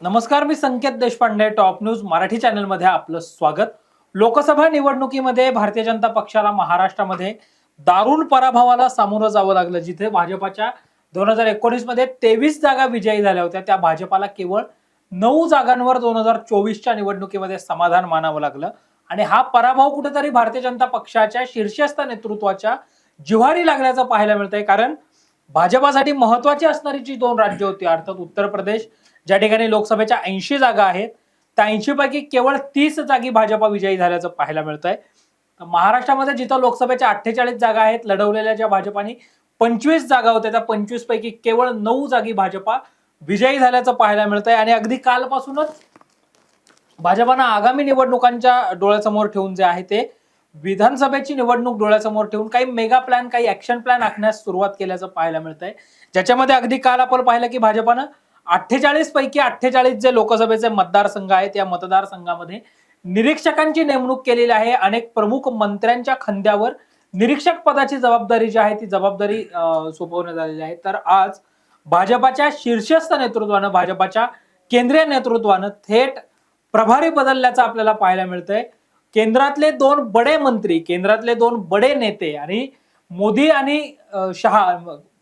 नमस्कार मी Sanket Deshpande top news Marathi चॅनलमध्ये आपलं स्वागत. लोकसभा निवडणुकीमध्ये भारतीय जनता पक्षाला महाराष्ट्रामध्ये दारुण पराभवाला सामोरं जावं लागलं जिथे भाजपाच्या दोन हजार एकोणीसमध्ये तेवीस जागा विजयी झाल्या होत्या. त्या भाजपाला केवळ नऊ जागांवर दोन हजार चोवीसच्या निवडणुकीमध्ये समाधान मानावं लागलं. आणि हा पराभव कुठेतरी भारतीय जनता पक्षाच्या शीर्षस्थ नेतृत्वाच्या जिव्हारी लागल्याचं पाहायला मिळतंय. कारण भाजपासाठी महत्वाची असणारी जी दोन राज्य होती अर्थात उत्तर प्रदेश ज्या ठिकाणी लोकसभेच्या ऐंशी जागा आहेत त्या ऐंशी पैकी केवळ तीस जागी भाजपा विजयी झाल्याचं पाहायला मिळतंय. आहे महाराष्ट्रामध्ये जिथं लोकसभेच्या अठ्ठेचाळीस जागा आहेत लढवलेल्या ज्या भाजपाने पंचवीस जागा होत्या त्या पंचवीस पैकी केवळ नऊ जागी भाजपा विजयी झाल्याचं पाहायला मिळतंय. आणि अगदी कालपासूनच भाजपानं आगामी निवडणुकांच्या डोळ्यासमोर ठेवून जे आहे ते विधानसभेची निवडणूक डोळ्यासमोर ठेवून काही मेगा प्लॅन काही ऍक्शन प्लॅन आखण्यास सुरुवात केल्याचं पाहायला मिळतंय. ज्याच्यामध्ये अगदी काल आपण पाहिलं की भाजपानं अठ्ठेचाळीस पैकी अठ्ठेचाळीस जे लोकसभेचे मतदारसंघ आहेत या मतदारसंघामध्ये निरीक्षकांची नेमणूक केलेली आहे. अनेक प्रमुख मंत्र्यांच्या खांद्यावर निरीक्षक पदाची जबाबदारी जी आहे ती जबाबदारी सोपवण्यात आलेली आहे. तर आज भाजपाच्या शीर्षस्थ नेतृत्वानं भाजपाच्या केंद्रीय नेतृत्वानं थेट प्रभारी बदलल्याचं आपल्याला पाहायला मिळतंय. केंद्रातले दोन बडे मंत्री केंद्रातले दोन बडे नेते आणि मोदी आणि शहा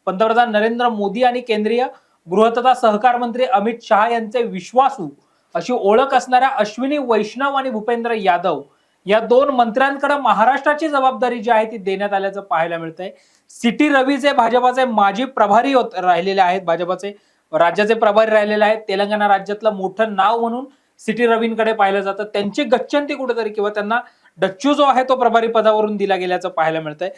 पंतप्रधान नरेंद्र मोदी आणि केंद्रीय गृह तथा सहकार मंत्री अमित शहा यांचे विश्वासू अशी ओळख असणाऱ्या अश्विनी वैष्णव आणि भूपेंद्र यादव या दोन मंत्र्यांकडे महाराष्ट्राची जबाबदारी जी आहे ती देण्यात आल्याचं पाहायला मिळतंय. सिटी रवी जे भाजपाचे माजी प्रभारी होत राहिलेले आहेत भाजपाचे राज्याचे प्रभारी राहिलेले आहेत तेलंगणा राज्यातलं मोठं नाव म्हणून सिटी रवींकडे पाहिलं जातं. त्यांची गच्चंती कुठेतरी किंवा त्यांना डच्चू जो आहे तो प्रभारी पदावरून दिला गेल्याचं पाहायला मिळतंय.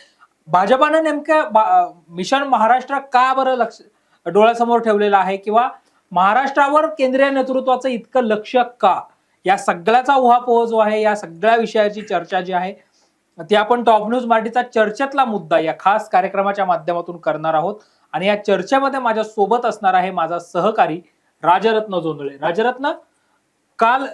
भाजपानं नेमक्या बा- मिशन महाराष्ट्र का बरं लक्ष डोळ्यासमोर ठेवलेला आहे किंवा महाराष्ट्रावर केंद्रीय नेतृत्वाचं इतकं लक्ष का? या सगळ्याचा उहापोह जो आहे या सगळ्या विषयाची चर्चा जी आहे ती आपण टॉप न्यूज मराठीचा चर्चेतला मुद्दा या खास कार्यक्रमाच्या माध्यमातून करणार आहोत. आणि या चर्चेमध्ये माझ्या सोबत असणार आहे माझा सहकारी राजरत्न जोंधळे. राजरत्न काल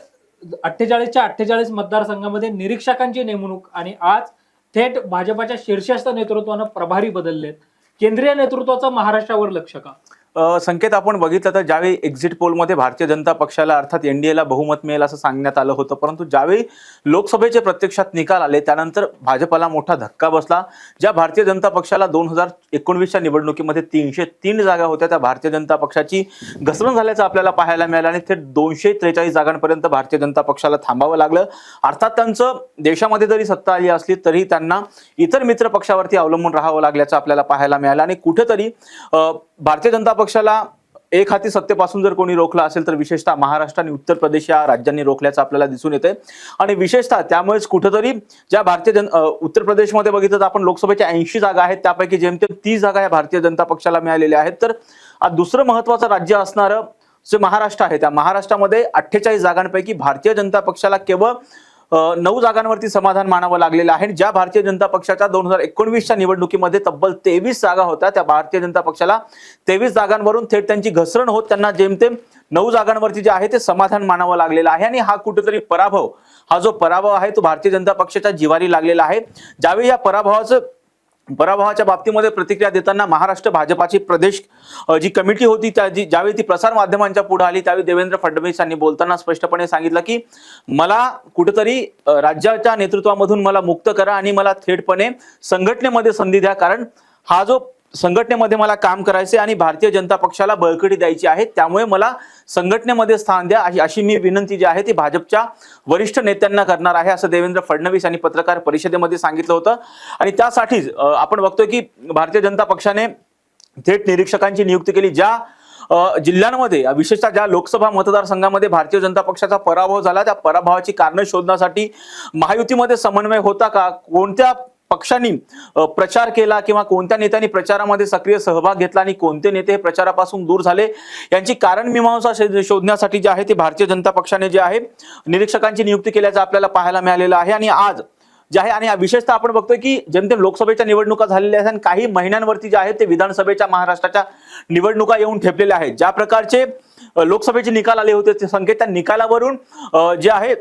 अठ्ठेचाळीसच्या अठ्ठेचाळीस मतदारसंघामध्ये निरीक्षकांची नेमणूक आणि आज थेट भाजपाच्या शीर्षस्थ नेतृत्वानं प्रभारी बदललेत. केंद्रीय नेतृत्वाचं महाराष्ट्रावर लक्ष का? संकेत आपण बघितलं तर ज्यावेळी एक्झिट पोलमध्ये भारतीय जनता पक्षाला अर्थात एनडीएला बहुमत मिळेल असं सांगण्यात आलं होतं परंतु ज्यावेळी लोकसभेचे प्रत्यक्षात निकाल आले त्यानंतर भाजपाला मोठा धक्का बसला. ज्या भारतीय जनता पक्षाला दोन हजार एकोणवीसच्या निवडणुकीमध्ये तीनशे तीन जागा होत्या त्या भारतीय जनता पक्षाची घसरण झाल्याचं आपल्याला पाहायला मिळालं आणि थेट दोनशे त्रेचाळीस जागांपर्यंत भारतीय जनता पक्षाला थांबावं लागलं. अर्थात त्यांचं देशामध्ये जरी सत्ता आली असली तरी त्यांना इतर मित्र पक्षावरती अवलंबून राहावं लागल्याचं आपल्याला पाहायला मिळालं आणि कुठेतरी भारतीय जनता पक्षाला एक हाती सत्तेपासून जर कोणी रोखला असेल तर विशेषतः महाराष्ट्र आणि उत्तर प्रदेश या राज्यांनी रोखल्याचं आपल्याला दिसून येते आणि विशेषतः त्यामुळेच कुठंतरी ज्या भारतीय जन उत्तर प्रदेशमध्ये बघितलं तर आपण लोकसभेच्या ऐंशी जागा आहेत त्यापैकी जेमतेम तीस जागा या भारतीय जनता पक्षाला मिळालेल्या आहेत. तर दुसरं महत्वाचं राज्य असणारं जे महाराष्ट्र आहे त्या महाराष्ट्रामध्ये अठ्ठेचाळीस जागांपैकी भारतीय जनता पक्षाला केवळ नऊ जागांवरती समाधान मानावं लागलेलं आहे. ज्या भारतीय जनता पक्षाच्या दोन हजार एकोणवीसच्या निवडणुकीमध्ये तब्बल तेवीस जागा होत्या त्या भारतीय जनता पक्षाला तेवीस जागांवरून थेट त्यांची घसरण होत त्यांना जेमतेम नऊ जागांवरती जे आहे ते समाधान मानावं लागलेलं आहे. आणि हा कुठेतरी पराभव हा जो पराभव आहे तो भारतीय जनता पक्षाच्या जिवारी लागलेला आहे. ज्यावेळी या पराभवाचं पराभवाच्या बाबतीमध्ये प्रतिक्रिया देताना महाराष्ट्र भाजपाची प्रदेश जी कमिटी होती त्या जी ज्यावेळी ती प्रसार माध्यमांच्या पुढे आली त्यावेळी देवेंद्र फडणवीस यांनी बोलताना स्पष्टपणे सांगितलं की मला कुठेतरी राज्याच्या नेतृत्वामधून मला मुक्त करा आणि मला थेटपणे संघटनेमध्ये संधी द्या. कारण हा जो संघटनेमध्ये मला काम करायचे आणि भारतीय जनता पक्षाला बळकटी द्यायची आहे. त्यामुळे मला संघटनेमध्ये स्थान द्या अशी अशी मी विनंती जी आहे ती भाजपच्या वरिष्ठ नेत्यांना करणार आहे असं देवेंद्र फडणवीस यांनी पत्रकार परिषदेमध्ये सांगितलं होतं. आणि त्यासाठीच आपण बघतोय की भारतीय जनता पक्षाने थेट निरीक्षकांची नियुक्ती केली. ज्या जिल्ह्यांमध्ये विशेषतः ज्या लोकसभा मतदारसंघामध्ये भारतीय जनता पक्षाचा पराभव झाला त्या पराभवाची कारणं शोधण्यासाठी महायुतीमध्ये समन्वय होता का? कोणत्या पक्षांनी प्रचार केला किंवा कोणत्या नेत्यांनी प्रचारामध्ये सक्रिय सहभाग घेतला आणि कोणते नेते हे प्रचारापासून दूर झाले यांची कारण मीमांसा शोधण्यासाठी जे आहे ते भारतीय जनता पक्षाने जे आहे निरीक्षकांची नियुक्ती केल्याचं आपल्याला पाहायला मिळालेलं आहे. आणि आज जे आहे आणि विशेषतः आपण बघतोय की जनतेने लोकसभेच्या निवडणुका झालेल्या आहेत आणि काही महिन्यांवरती जे आहे ते विधानसभेच्या महाराष्ट्राच्या निवडणुका येऊन ठेपलेल्या आहेत. ज्या प्रकारचे लोकसभेचे निकाल आले होते ते संकेत त्या निकालावरून जे आहे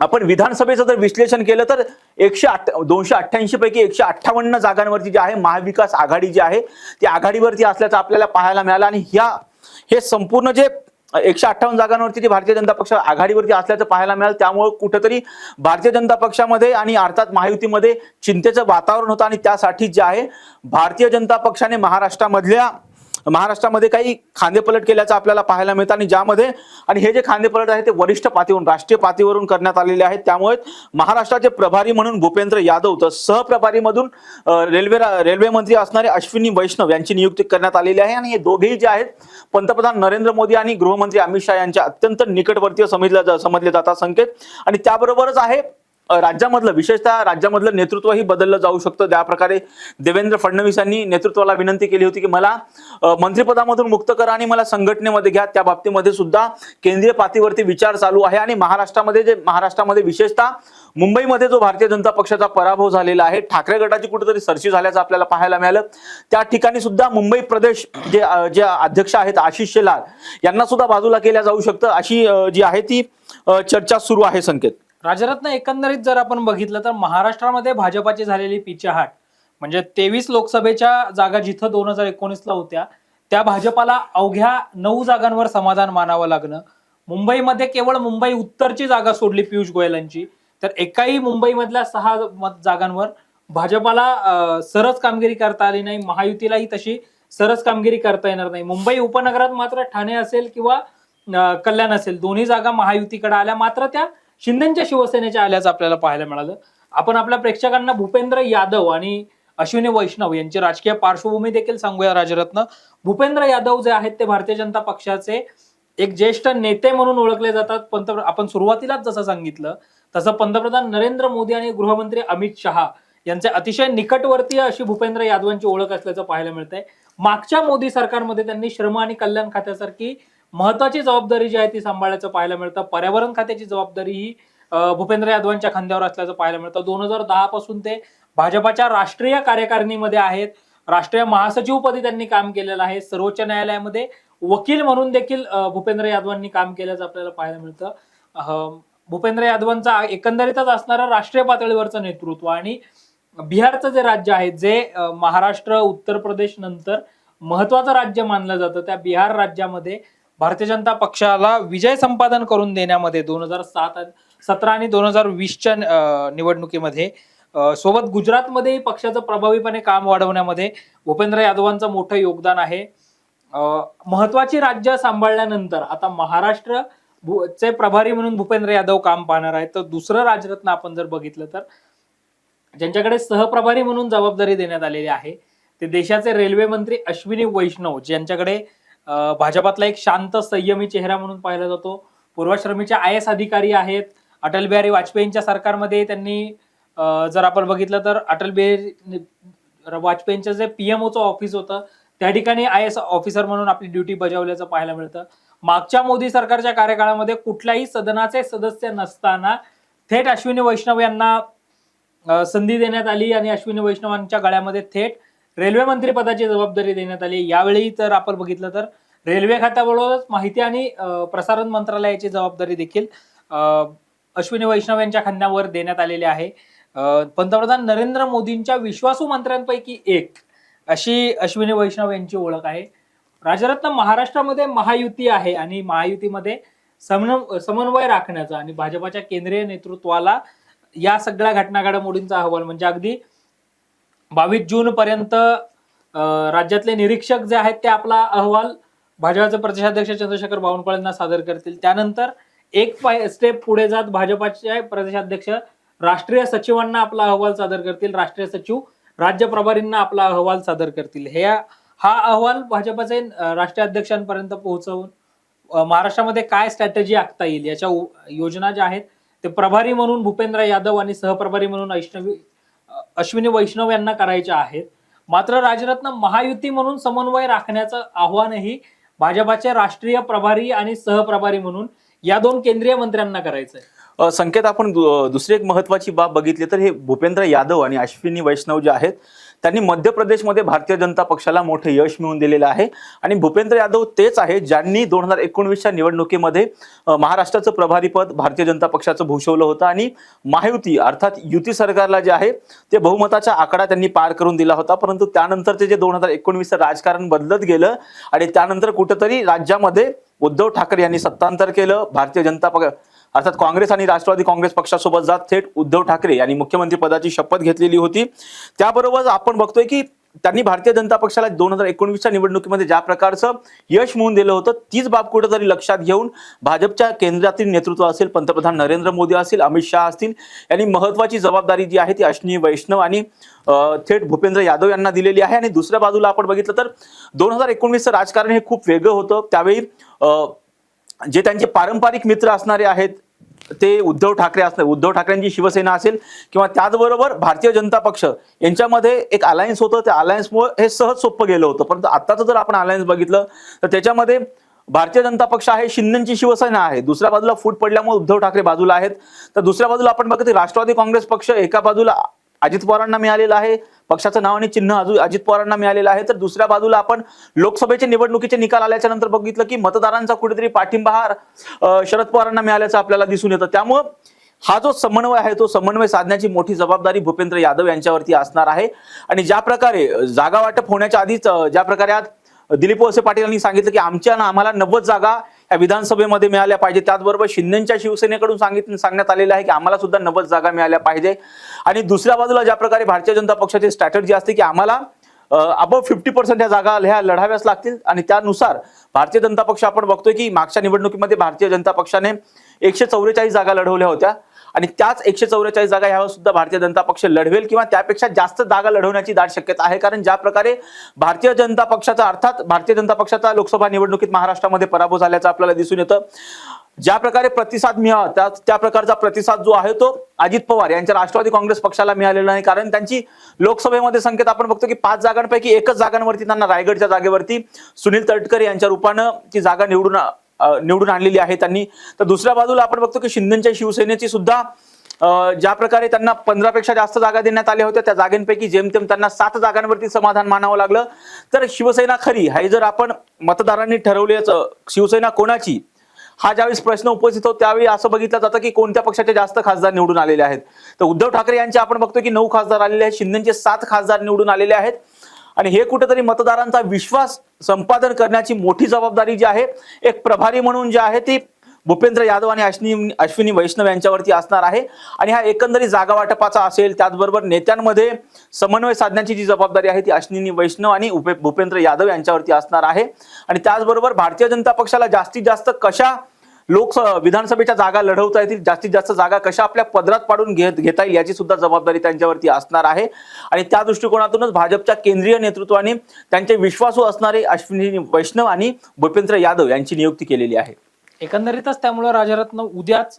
आपण विधानसभेचं जर विश्लेषण केलं तर एकशे अठ दोनशे अठ्ठ्याऐंशी पैकी एकशे अठ्ठावन्न जागांवरती जे आहे महाविकास आघाडी जी आहे ती आघाडीवरती असल्याचं आपल्याला पाहायला मिळालं आणि ह्या हे संपूर्ण जे एकशे अठ्ठावन्न जागांवरती जे भारतीय जनता पक्ष आघाडीवरती असल्याचं पाहायला मिळालं त्यामुळे कुठंतरी भारतीय जनता पक्षामध्ये आणि अर्थात महायुतीमध्ये चिंतेचं वातावरण होतं आणि त्यासाठी जे आहे भारतीय जनता पक्षाने महाराष्ट्रामधल्या महाराष्ट्रामध्ये काही खांदेपलट केल्याचं आपल्याला पाहायला मिळतं आणि ज्यामध्ये आणि हे जे खांदेपलट आहे ते वरिष्ठ पातळीवरून राष्ट्रीय पातळीवरून करण्यात आलेले आहेत. त्यामुळे महाराष्ट्राचे प्रभारी म्हणून भूपेंद्र यादव तर सहप्रभारीमधून रेल्वे रेल्वे मंत्री असणारे अश्विनी वैष्णव यांची नियुक्ती करण्यात आलेली आहे. आणि हे दोघेही जे आहेत पंतप्रधान नरेंद्र मोदी आणि गृहमंत्री अमित शहा यांच्या अत्यंत निकटवर्तीय समजल्या जा- समजले जातात संकेत. आणि त्याबरोबरच आहे राज्यामधलं विशेषतः राज्यामधलं नेतृत्वही बदललं जाऊ शकतं. ज्या प्रकारे देवेंद्र फडणवीस यांनी नेतृत्वाला विनंती केली होती की मला मंत्रिपदामधून मुक्त करा आणि मला संघटनेमध्ये घ्या. त्या बाबतीमध्ये सुद्धा केंद्रीय पातळीवरती विचार चालू आहे आणि महाराष्ट्रामध्ये जे महाराष्ट्रामध्ये विशेषतः मुंबईमध्ये जो भारतीय जनता पक्षाचा पराभव झालेला आहे ठाकरे गटाची कुठेतरी सरशी झाल्याचं आपल्याला पाहायला मिळालं. त्या ठिकाणी सुद्धा मुंबई प्रदेश जे जे अध्यक्ष आहेत आशिष शेलार यांना सुद्धा बाजूला केल्या जाऊ शकतं. अशी जी आहे ती चर्चा सुरू आहे संकेत. राजरत्न एकंदरीत जर आपण बघितलं तर महाराष्ट्रामध्ये भाजपाची झालेली पिछेहाट म्हणजे तेवीस लोकसभेच्या जागा जिथं दोन हजार एकोणीसला होत्या त्या भाजपाला अवघ्या नऊ जागांवर समाधान मानावं लागणं. मुंबईमध्ये केवळ मुंबई उत्तरची जागा सोडली पियुष गोयल यांची तर एकाही मुंबईमधल्या सहा मत जागांवर भाजपाला सरस कामगिरी करता आली नाही महायुतीलाही तशी सरस कामगिरी करता येणार नाही. मुंबई उपनगरात मात्र ठाणे असेल किंवा कल्याण असेल दोन्ही जागा महायुतीकडे आल्या मात्र त्या शिंदेच्या शिवसेनेच्या आल्याचं आपल्याला पाहायला मिळालं. आपण आपल्या प्रेक्षकांना भूपेंद्र यादव आणि अश्विनी वैष्णव यांची राजकीय पार्श्वभूमी देखील सांगूया राजरत्न. भूपेंद्र यादव जे आहेत ते भारतीय जनता पक्षाचे एक ज्येष्ठ नेते म्हणून ओळखले जातात. पंतप्रधान आपण सुरुवातीलाच जसं सांगितलं तसं पंतप्रधान नरेंद्र मोदी आणि गृहमंत्री अमित शहा यांचे अतिशय निकटवर्तीय अशी भूपेंद्र यादवांची ओळख असल्याचं पाहायला मिळतंय. मागच्या मोदी सरकारमध्ये त्यांनी श्रम आणि कल्याण खात्यासारखी महत्वाची जबाबदारी जी आहे ती सांभाळल्याचं पाहायला मिळतं. पर्यावरण खात्याची जबाबदारी ही भूपेंद्र यादवांच्या खांद्यावर असल्याचं पाहायला मिळतं. दोन हजार दहा पासून ते भाजपाच्या राष्ट्रीय कार्यकारिणीमध्ये आहेत. राष्ट्रीय महासचिवपदी त्यांनी काम केलेलं आहे. सर्वोच्च न्यायालयामध्ये वकील म्हणून देखील भूपेंद्र यादवांनी काम केल्याचं आपल्याला पाहायला मिळतं. भूपेंद्र यादवांचा एकंदरीतच असणारं राष्ट्रीय पातळीवरचं नेतृत्व आणि बिहारचं जे राज्य आहे जे महाराष्ट्र उत्तर प्रदेश नंतर महत्वाचं राज्य मानलं जातं त्या बिहार राज्यामध्ये भारतीय जनता पक्षाला विजय संपादन करून देण्यामध्ये दोन हजार सात सतरा आणि दोन हजार वीसच्या निवडणुकीमध्ये सोबत गुजरातमध्येही पक्षाचं प्रभावीपणे काम वाढवण्यामध्ये भूपेंद्र यादवांचं मोठं योगदान आहे. महत्वाची राज्य सांभाळल्यानंतर आता महाराष्ट्र चे प्रभारी म्हणून भूपेंद्र यादव काम पाहणार आहेत. तर दुसरं राजरत्न आपण जर बघितलं तर ज्यांच्याकडे सहप्रभारी म्हणून जबाबदारी देण्यात आलेली आहे ते देशाचे रेल्वे मंत्री अश्विनी वैष्णव ज्यांच्याकडे भाजपातला एक शांत संयमी चेहरा म्हणून पाहिला जातो. पूर्वाश्रमीचे आय एस अधिकारी आहेत. अटल बिहारी वाजपेयींच्या सरकारमध्ये त्यांनी जर आपण बघितलं तर अटल बिहारी वाजपेयींचं जे पीएमओचं ऑफिस होतं त्या ठिकाणी आय एस ऑफिसर म्हणून आपली ड्युटी बजावल्याचं पाहायला मिळतं. मागच्या मोदी सरकारच्या कार्यकाळामध्ये कुठल्याही सदनाचे सदस्य नसताना थेट अश्विनी वैष्णव यांना संधी देण्यात आली आणि अश्विनी वैष्णवांच्या गळ्यामध्ये थेट रेल्वे मंत्री पदाची जबाबदारी देण्यात आली. यावेळी तर आपण बघितलं तर रेल्वे खात्याबरोबरच माहिती आणि प्रसारण मंत्रालयाची जबाबदारी देखील अश्विनी वैष्णव यांच्या खांद्यावर देण्यात आलेली आहे. पंतप्रधान नरेंद्र मोदींच्या विश्वासू मंत्र्यांपैकी एक अशी अश्विनी वैष्णव यांची ओळख आहे. राजरत्न महाराष्ट्रामध्ये महायुती आहे आणि महायुतीमध्ये समन समन्वय राखण्याचा आणि भाजपाच्या केंद्रीय नेतृत्वाला या सगळ्या घटना घडामोडींचा अहवाल म्हणजे अगदी बावीस जून पर्यंत राज्यातले निरीक्षक जे आहेत ते आपला अहवाल भाजपाचे प्रदेशाध्यक्ष चंद्रशेखर बावनकुळेंना सादर करतील. त्यानंतर एक स्टेप पुढे जात भाजपाचे प्रदेशाध्यक्ष राष्ट्रीय सचिवांना आपला अहवाल सादर करतील. राष्ट्रीय सचिव राज्य प्रभारींना आपला अहवाल सादर करतील. हे हा अहवाल भाजपाचे राष्ट्रीय अध्यक्षांपर्यंत पोहोचवून महाराष्ट्रामध्ये काय स्ट्रॅटेजी आखता येईल याच्या योजना ज्या आहेत ते प्रभारी म्हणून भूपेंद्र यादव आणि सहप्रभारी म्हणून ऐष्णवी अश्विनी वैष्णव यांना करायच्या आहेत. मात्र राजरत्न महायुती म्हणून समन्वय राखण्याचं आव्हानही भाजपाचे राष्ट्रीय प्रभारी आणि सहप्रभारी म्हणून या दोन केंद्रीय मंत्र्यांना करायचंय. संकेत आपण दु- दुसरी एक महत्वाची बाब बघितली तर हे भूपेंद्र यादव आणि अश्विनी वैष्णव जे आहेत त्यांनी मध्य प्रदेशमध्ये भारतीय जनता पक्षाला मोठे यश मिळवून दिलेलं आहे. आणि भूपेंद्र यादव तेच आहे ज्यांनी दोन हजार एकोणवीसच्या निवडणुकीमध्ये महाराष्ट्राचं प्रभारीपद भारतीय जनता पक्षाचं भूषवलं होतं. आणि महायुती अर्थात युती सरकारला जे आहे ते बहुमताचा आकडा त्यांनी पार करून दिला होता. परंतु त्यानंतरचे जे दोन हजार एकोणवीसचं राजकारण बदलत गेलं आणि त्यानंतर कुठंतरी राज्यामध्ये उद्धव ठाकरे यांनी सत्तांतर केलं भारतीय जनता पक्ष अर्थात काँग्रेस आणि राष्ट्रवादी काँग्रेस पक्षासोबत जात थेट उद्धव ठाकरे यांनी मुख्यमंत्री पदाची शपथ घेतलेली होती. त्याबरोबर आपण बघतोय की त्यांनी भारतीय जनता पक्षाला दोन हजार एकोणवीसच्या निवडणुकीमध्ये ज्या प्रकारचं यश मिळून दिलं होतं तीच बाब कुठेतरी लक्षात घेऊन भाजपच्या केंद्रातील नेतृत्व असेल पंतप्रधान नरेंद्र मोदी असतील अमित शहा असतील यांनी महत्वाची जबाबदारी जी आहे ती अश्विनी वैष्णव आणि थेट भूपेंद्र यादव यांना दिलेली आहे. आणि दुसऱ्या बाजूला आपण बघितलं तर दोन हजार एकोणवीसचं राजकारण हे खूप वेगळं होतं. त्यावेळी जे त्यांचे पारंपरिक मित्र असणारे आहेत ते उद्धव ठाकरे असणार उद्धव ठाकरेंची शिवसेना असेल किंवा त्याचबरोबर भारतीय जनता पक्ष यांच्यामध्ये एक अलायन्स होतं. त्या अलायन्समुळे हे सहज सोपं गेलं होतं. परंतु आत्ताचं जर आपण अलायन्स बघितलं तर त्याच्यामध्ये भारतीय जनता पक्ष आहे शिंदेची शिवसेना आहे. दुसऱ्या बाजूला फूट पडल्यामुळे उद्धव ठाकरे बाजूला आहेत. तर दुसऱ्या बाजूला आपण बघितलं राष्ट्रवादी काँग्रेस पक्ष एका बाजूला अजित पवारांना मिळालेलं आहे. पक्षाचं नाव आणि चिन्ह अजून अजित पवारांना मिळालेलं आहे. तर दुसऱ्या बाजूला आपण लोकसभेचे निवडणुकीचे निकाल आल्याच्यानंतर बघितलं की मतदारांचा कुठेतरी पाठिंबा हा शरद पवारांना मिळाल्याचं आपल्याला दिसून येतं. त्यामुळं हा जो समन्वय आहे तो समन्वय साधण्याची मोठी जबाबदारी भूपेंद्र यादव यांच्यावरती असणार आहे. आणि ज्या प्रकारे जागा वाटप होण्याच्या आधीच ज्या प्रकारे आज दिलीप वळसे पाटील यांनी सांगितलं की आमच्या आम्हाला नव्वद जागा या विधानसभेमध्ये मिळाल्या पाहिजे. त्याचबरोबर शिंदेच्या शिवसेनेकडून सांगितलं सांगण्यात आलेलं आहे की आम्हाला सुद्धा नव्वद जागा मिळाल्या पाहिजे. आणि दुसऱ्या बाजूला ज्या प्रकारे भारतीय जनता पक्षाची स्ट्रॅटर्जी असते की आम्हाला अबव फिफ्टी पर्सेंट या जागा ह्या लढाव्याच लागतील. आणि त्यानुसार भारतीय जनता पक्ष आपण बघतोय की मागच्या निवडणुकीमध्ये भारतीय जनता पक्षाने एकशे चौवेचाळीस जागा लढवल्या होत्या. आणि त्याच एकशे चौवेचाळीस जागा ह्यावर सुद्धा भारतीय जनता पक्ष लढवेल किंवा त्यापेक्षा जास्त जागा लढवण्याची दाट शक्यता आहे. कारण ज्या प्रकारे भारतीय जनता पक्षाचा अर्थात भारतीय जनता पक्षाचा लोकसभा निवडणुकीत महाराष्ट्रामध्ये पराभव झाल्याचं आपल्याला दिसून येतं. ज्या प्रकारे प्रतिसाद मिळावा त्या त्या प्रकारचा प्रतिसाद जो आहे तो अजित पवार यांच्या राष्ट्रवादी काँग्रेस पक्षाला मिळालेला नाही. कारण त्यांची लोकसभेमध्ये संकेत आपण बघतो की पाच जागांपैकी एकच जागांवरती त्यांना रायगडच्या जागेवरती सुनील तटकरे यांच्या रूपानं ती जागा निवडून निवडून आणलेली आहे त्यांनी. तर दुसऱ्या बाजूला आपण बघतो की शिंदेच्या शिवसेनेची सुद्धा ज्या प्रकारे त्यांना पंधरापेक्षा जास्त जागा देण्यात आल्या होत्या त्या जागांपैकी जेमतेम त्यांना सात जागांवरती समाधान मानावं लागलं. तर शिवसेना खरी हे जर आपण मतदारांनी ठरवलेच शिवसेना कोणाची हा ज्यावेळेस प्रश्न उपस्थित होतो त्यावेळी असं बघितलं जातं की कोणत्या पक्षाचे जास्त खासदार निवडून आलेले आहेत. तर उद्धव ठाकरे यांचे आपण बघतो की नऊ खासदार आलेले आहेत शिंदेचे सात खासदार निवडून आलेले आहेत. आणि हे कुठेतरी मतदारांचा विश्वास संपादन करण्याची मोठी जबाबदारी जी आहे एक प्रभारी म्हणून जी आहे ती भूपेंद्र यादव आणि अश्विनी अश्विनी वैष्णव यांच्यावरती असणार आहे. आणि हा एकंदरीत जागा वाटपाचा असेल त्याचबरोबर नेत्यांमध्ये समन्वय साधण्याची जी जबाबदारी आहे ती अश्विनी वैष्णव आणि उपे- भूपेंद्र यादव यांच्यावरती असणार आहे. आणि त्याचबरोबर भारतीय जनता पक्षाला जास्तीत जास्त कशा लोक विधानसभेच्या जागा लढवता येतील. जास्तीत जास्त जागा कशा आपल्या पदरात पाडून घेत घेता येईल याची सुद्धा जबाबदारी त्यांच्यावरती असणार आहे. आणि त्या दृष्टिकोनातूनच भाजपच्या केंद्रीय नेतृत्वाने त्यांचे विश्वासू असणारे अश्विनी वैष्णव आणि भूपेंद्र यादव यांची नियुक्ती केलेली आहे. एकंदरीतच त्यामुळे राजरत्न उद्याच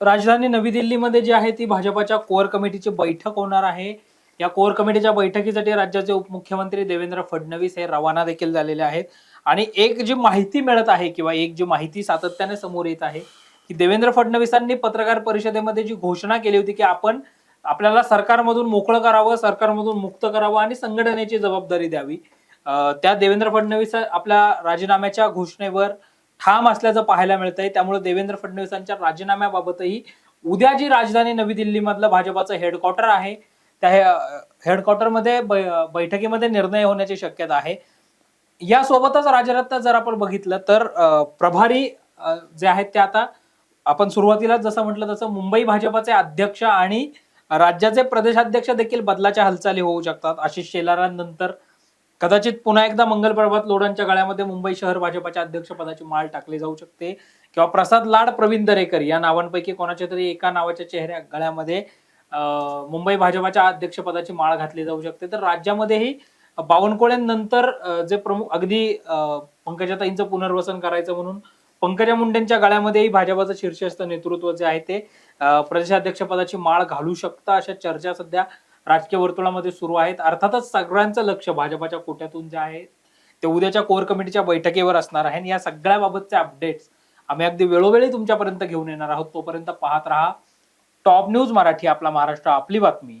राजधानी नवी दिल्लीमध्ये जी आहे ती भाजपाच्या कोअर कमिटीची बैठक होणार आहे. या कोअर कमिटीच्या बैठकीसाठी राज्याचे उपमुख्यमंत्री देवेंद्र फडणवीस हे रवाना देखील झालेले आहेत. आणि एक जी माहिती मिळत आहे किंवा एक जी माहिती सातत्याने समोर येत आहे की देवेंद्र फडणवीसांनी पत्रकार परिषदेमध्ये जी घोषणा केली होती की आपण आपल्याला सरकारमधून मोकळं करावं सरकारमधून मुक्त करावं आणि संघटनेची जबाबदारी द्यावी त्या देवेंद्र फडणवीस आपल्या राजीनाम्याच्या घोषणेवर ठाम असल्याचं पाहायला मिळत आहे त्यामुळे देवेंद्र फडणवीसांच्या राजीनाम्याबाबतही उद्या जी राजधानी नवी दिल्लीमधलं भाजपाचं हेडक्वार्टर आहे त्या हेडक्वार्टरमध्ये बैठकीमध्ये निर्णय होण्याची शक्यता आहे. यासोबतच राजरत्न जर आपण बघितलं तर प्रभारी जे आहेत ते आता आपण सुरुवातीला जसं म्हटलं तसं मुंबई भाजपाचे अध्यक्ष आणि राज्याचे प्रदेशाध्यक्ष देखील बदलाच्या हालचाली होऊ शकतात. आशिष शेलारांनंतर कदाचित पुन्हा एकदा मंगल प्रभात लोढांच्या गळ्यामध्ये मुंबई शहर भाजपाच्या अध्यक्षपदाची माळ टाकली जाऊ शकते. किंवा प्रसाद लाड प्रवीण दरेकर या नावांपैकी कोणाच्या तरी एका नावाच्या चेहऱ्या गळ्यामध्ये मुंबई भाजपाच्या अध्यक्षपदाची माळ घातली जाऊ शकते. तर राज्यामध्येही बावनकुळ्यांनंतर जे प्रमुख अगदी पंकजाताईंचं पुनर्वसन करायचं म्हणून पंकजा मुंडेंच्या गळ्यामध्येही भाजपाचं शीर्षस्थ नेतृत्व जे आहे ते प्रदेशाध्यक्षपदाची माळ घालू शकता अशा चर्चा सध्या राजकीय वर्तुळामध्ये सुरू आहेत. अर्थातच सगळ्यांचं लक्ष भाजपाच्या कोट्यातून जे आहे ते उद्याच्या कोर कमिटीच्या बैठकीवर असणार आहे. आणि या सगळ्या बाबतचे अपडेट्स आम्ही अगदी वेळोवेळी तुमच्यापर्यंत घेऊन येणार आहोत. तोपर्यंत पाहत राहा. टॉप न्यूज मराठी आपला महाराष्ट्र आपली बातमी.